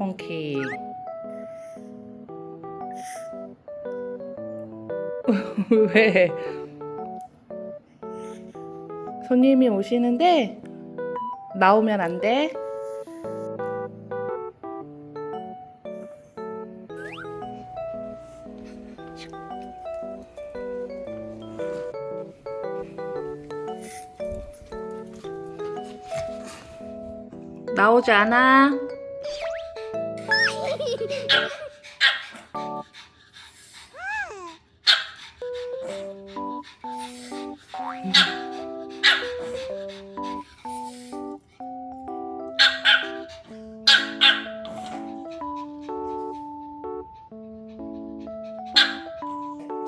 펑키. 왜? 손님이 오시는데 나오면 안 돼. 나오지 않아.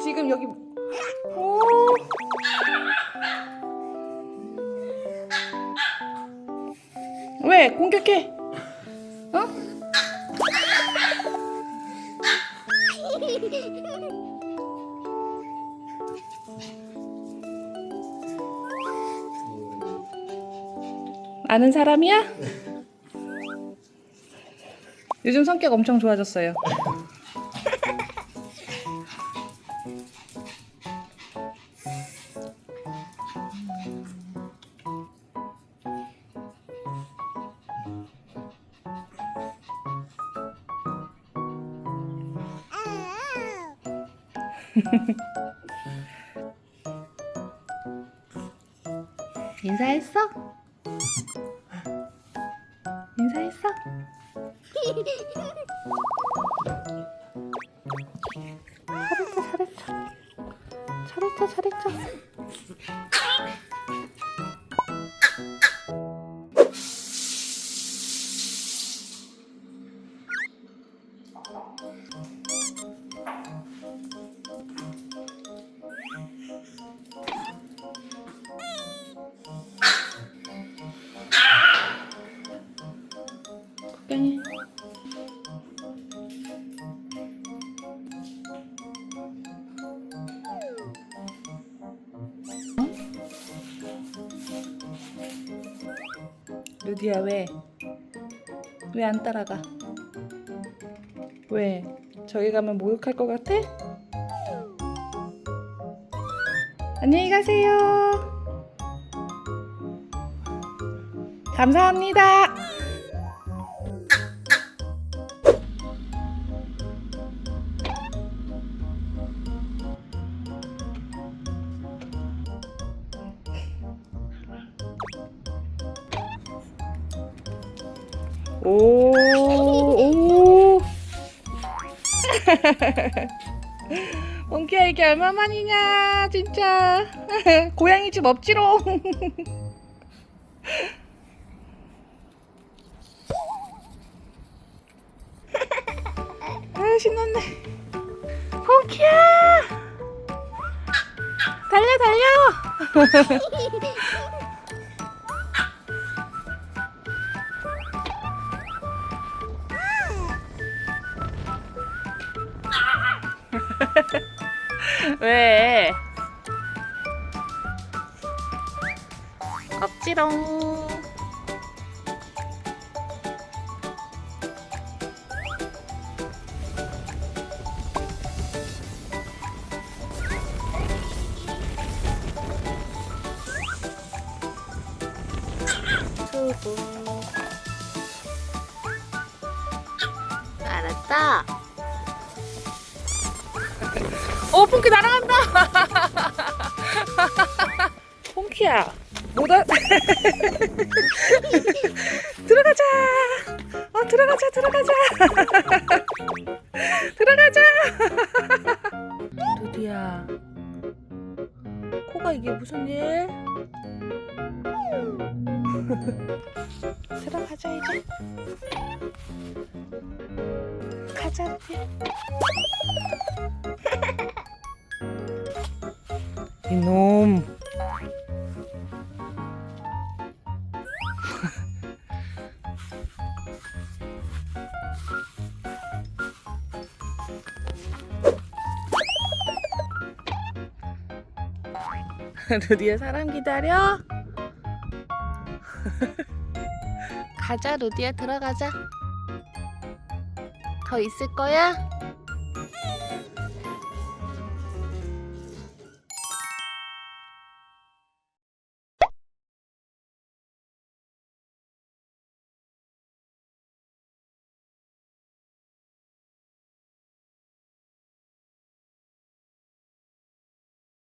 지금 여기 오. 왜 공격해? 어? 아는 사람이야? 요즘 성격 엄청 좋아졌어요. 인사했어? 인사했어? 잘했어 잘했어 잘했어 잘했어 루디야 왜? 왜 안 따라가? 왜? 저기 가면 목욕할 것 같아? 안녕히 가세요. 감사합니다. 오, 오. 몽키야 이게 얼마만이냐 진짜. 고양이 집 없지롱. 아 신났네. 몽키야! 달려 달려 왜? 없지롱. 알았다. 어, 퐁키 날아간다. 퐁키야, 뭐다? 들어가자. 어, 들어가자, 들어가자. 들어가자. 두디야, 코가 이게 무슨 일? 들어가자 이제. 두디야. 이놈. 루디야 사람 기다려. 가자 루디야 들어가자. 더 있을 거야?